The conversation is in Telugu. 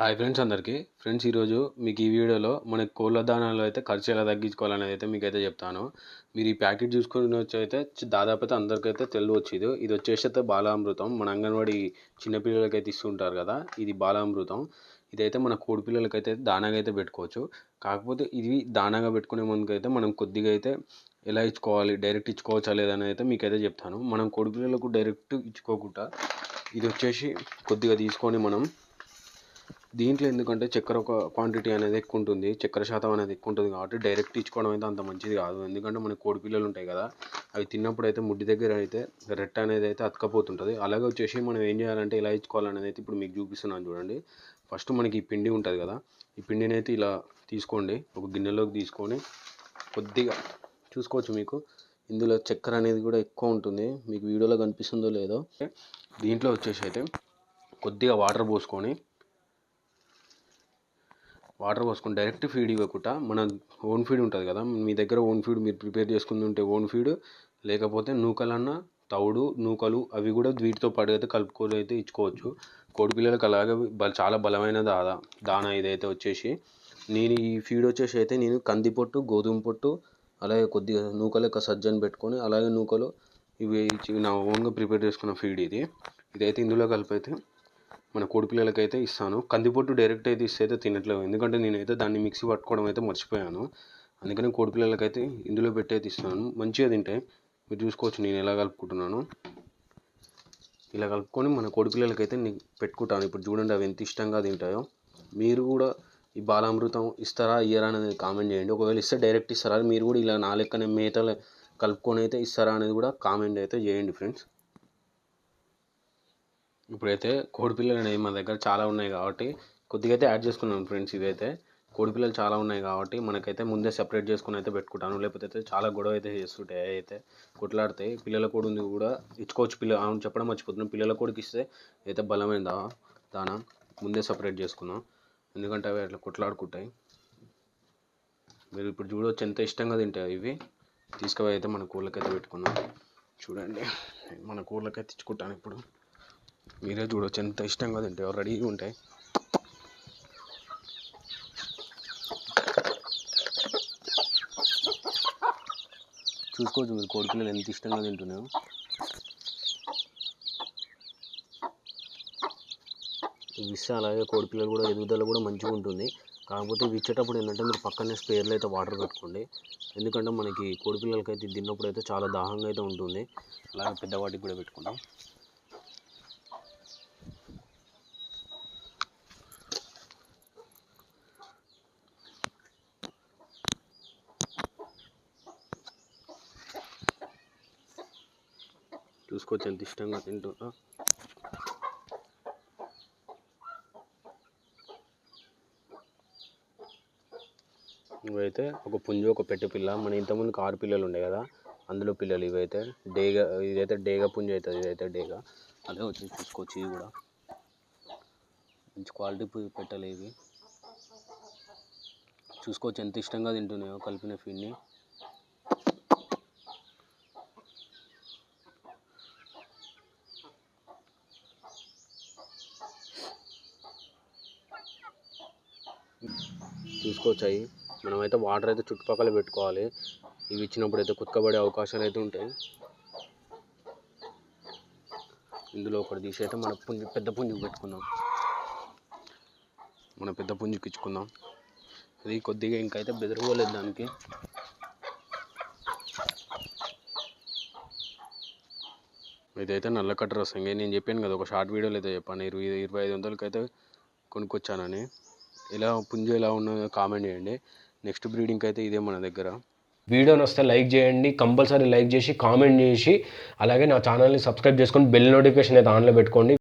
హాయ్ ఫ్రెండ్స్ అందరికీ. ఫ్రెండ్స్ ఈరోజు మీకు ఈ వీడియోలో మన కోళ్ళ దానాలు అయితే ఖర్చు ఎలా తగ్గించుకోవాలనేది అయితే మీకు అయితే చెప్తాను. మీరు ఈ ప్యాకెట్ చూసుకుని వచ్చి అయితే దాదాపు అయితే అందరికైతే తెలియవచ్చు ఇది ఇది వచ్చేసి అయితే బాలామృతం. మన అంగన్వాడి చిన్నపిల్లలకైతే ఇస్తుంటారు కదా ఇది బాలామృతం. ఇదైతే మన కోడి పిల్లలకైతే దానాగా అయితే పెట్టుకోవచ్చు. కాకపోతే ఇది దానాగా పెట్టుకునే ముందుకైతే మనం కొద్దిగా అయితే ఎలా ఇచ్చుకోవాలి డైరెక్ట్ ఇచ్చుకోవచ్చా లేదని అయితే మీకైతే చెప్తాను. మనం కోడి పిల్లలకు డైరెక్ట్ ఇచ్చుకోకుండా ఇది వచ్చేసి కొద్దిగా తీసుకొని మనం దీంట్లో ఎందుకంటే చక్కెర ఒక క్వాంటిటీ అనేది ఎక్కువ ఉంటుంది చక్కెర శాతం అనేది ఎక్కువ ఉంటుంది కాబట్టి డైరెక్ట్ ఇచ్చుకోవడం అయితే అంత మంచిది కాదు. ఎందుకంటే మనకి కోడి పిల్లలు ఉంటాయి కదా అవి తిన్నప్పుడు అయితే ముడ్డి దగ్గర అయితే రెట్ట అనేది అయితే అతకపోతుంటుంది. అలాగే వచ్చేసి మనం ఏం చేయాలంటే ఇలా ఇచ్చుకోవాలనేది అయితే ఇప్పుడు మీకు చూపిస్తున్నాను చూడండి. ఫస్ట్ మనకి ఈ పిండి ఉంటుంది కదా ఈ పిండిని అయితే ఇలా తీసుకోండి. ఒక గిన్నెలోకి తీసుకొని కొద్దిగా చూసుకోవచ్చు మీకు. ఇందులో చక్కెర అనేది కూడా ఎక్కువ ఉంటుంది. మీకు వీడియోలో కనిపిస్తుందో లేదో. దీంట్లో వచ్చేసి అయితే కొద్దిగా వాటర్ పోసుకొని వాటర్ పోసుకొని డైరెక్ట్ ఫీడ్ ఇవ్వకుండా మన ఓన్ ఫీడ్ ఉంటుంది కదా మీ దగ్గర ఓన్ ఫీడ్ మీరు ప్రిపేర్ చేసుకుని ఉంటే ఓన్ ఫీడ్ లేకపోతే నూకలన్న తౌడు నూకలు అవి కూడా వీటితో పాటు అయితే కలుపుకొని అయితే ఇచ్చుకోవచ్చు. కోడి పిల్లలకు అలాగే చాలా బలమైన దాదా దానా ఇదైతే వచ్చేసి. నేను ఈ ఫీడ్ వచ్చేసి అయితే నేను కంది పొట్టు గోధుమ పొట్టు అలాగే కొద్దిగా నూకలు యొక్క సజ్జను పెట్టుకొని అలాగే నూకలు ఇవి నా ఓన్గా ప్రిపేర్ చేసుకున్న ఫీడ్ ఇది. ఇదైతే ఇందులో కలిపి అయితే మన కోడిపిల్లలకి అయితే ఇస్తాను. కందిపొట్టు డైరెక్ట్ అయితే ఇస్తే అయితే తినట్లేదు. ఎందుకంటే నేనైతే దాన్ని మిక్సీ పట్టుకోవడం అయితే మర్చిపోయాను. అందుకని కోడిపిల్లలకి అయితే ఇందులో పెట్టి అయితే ఇస్తాను మంచిగా తింటాయి మీరు చూసుకోవచ్చు నేను ఎలా కలుపుకుంటున్నాను. ఇలా కలుపుకొని మన కోడిపిల్లలకి అయితే నేను పెట్టుకుంటాను. ఇప్పుడు చూడండి అవి ఎంత ఇష్టంగా తింటాయో. మీరు కూడా ఈ బాలామృతం ఇస్తారా ఇయ్యరా అనేది కామెంట్ చేయండి. ఒకవేళ ఇస్తే డైరెక్ట్ ఇస్తారా? మీరు కూడా ఇలా నా లెక్కనే మేతలు కలుపుకొని అయితే ఇస్తారా అనేది కూడా కామెంట్ అయితే చేయండి ఫ్రెండ్స్. ఇప్పుడైతే కోడిపిల్లలు అనేవి మన దగ్గర చాలా ఉన్నాయి కాబట్టి కొద్దిగా అయితే యాడ్ చేసుకున్నాను ఫ్రెండ్స్ ఇదైతే. కోడిపిల్లలు చాలా ఉన్నాయి కాబట్టి మనకైతే ముందే సెపరేట్ చేసుకుని అయితే పెట్టుకుంటాను. లేకపోతే అయితే చాలా గొడవ అయితే చేస్తుంటాయి అయితే కొట్లాడితే. పిల్లల కోడి ఉంది కూడా ఇచ్చుకోవచ్చు పిల్ల అవును చెప్పడం మర్చిపోతున్నాను. పిల్లల కోడికి ఇస్తే అయితే బలమైన దానా? ముందే సపరేట్ చేసుకున్నాం ఎందుకంటే అవి అట్లా కొట్లాడుకుంటాయి. మీరు ఇప్పుడు చూడవచ్చు ఎంత ఇష్టంగా తింటాయి ఇవి. తీసుకుపోయి అయితే మన కోళ్ళకైతే పెట్టుకున్నాం చూడండి. మన కోళ్ళకైతే ఇచ్చుకుంటాను ఇప్పుడు. మీరే చూడవచ్చు ఎంత ఇష్టంగా తింటాయో రెడీగా ఉంటాయి. చూసుకోవచ్చు మీరు. కోడి పిల్లలు ఎంత ఇష్టంగా తింటున్నాయో. ఇవి ఇస్తే అలాగే కోడి పిల్లలు కూడా ఎదుగుదల కూడా మంచిగా ఉంటుంది. కాకపోతే ఇవి ఇచ్చేటప్పుడు ఏంటంటే మీరు పక్కనే స్పేర్లు అయితే వాటర్ పెట్టుకోండి. ఎందుకంటే మనకి కోడి పిల్లలకి అయితే తిన్నప్పుడు అయితే చాలా దాహంగా అయితే ఉంటుంది. అలాగే పెద్దవాటికి కూడా పెట్టుకుంటాం. చూసుకోవచ్చు ఎంత ఇష్టంగా తింటుందో ఇవైతే ఒక పుంజు ఒక పెట్టె పిల్ల. మన ఇంతకుముందుకు ఆరు పిల్లలు ఉండే కదా అందులో పిల్లలు ఇవైతే డేగా ఇదైతే డేగా పుంజు అవుతుంది ఇదైతే డేగా. అదే వచ్చి చూసుకోవచ్చు ఇవి కూడా. మంచి క్వాలిటీ పెట్టలేవి ఇవి. చూసుకోవచ్చు ఎంత ఇష్టంగా తింటున్నాయో కలిపిన ఫీడ్ని. తీసుకొచ్చాయి. మనమైతే వాటర్ అయితే చుట్టుపక్కల పెట్టుకోవాలి. ఇవి ఇచ్చినప్పుడు అయితే కుక్కబడే అవకాశాలు అయితే ఉంటాయి. ఇందులో ఒకటి తీసి అయితే మన పుంజు పెద్ద పుంజుకు పెట్టుకుందాం. మన పెద్ద పుంజుకి ఇచ్చుకుందాం. అది కొద్దిగా ఇంకైతే బెదరుకోలేదు దానికి. ఇదైతే నల్ల కట్ట రసం నేను చెప్పాను కదా ఒక షార్ట్ వీడియోలో అయితే చెప్పాను. ఇరవై ఇరవై ఐదు వందలకి అయితే కొనుక్కొచ్చానని. ఎలా పుంజు ఎలా ఉన్నదో కామెంట్ చేయండి. నెక్స్ట్ బ్రీడింగ్ అయితే ఇదే మన దగ్గర. వీడియోని వస్తే లైక్ చేయండి కంపల్సరీ లైక్ చేసి కామెంట్ చేసి అలాగే నా ఛానల్ని సబ్స్క్రైబ్ చేసుకొని బెల్ నోటిఫికేషన్ అయితే ఆన్లో పెట్టుకోండి.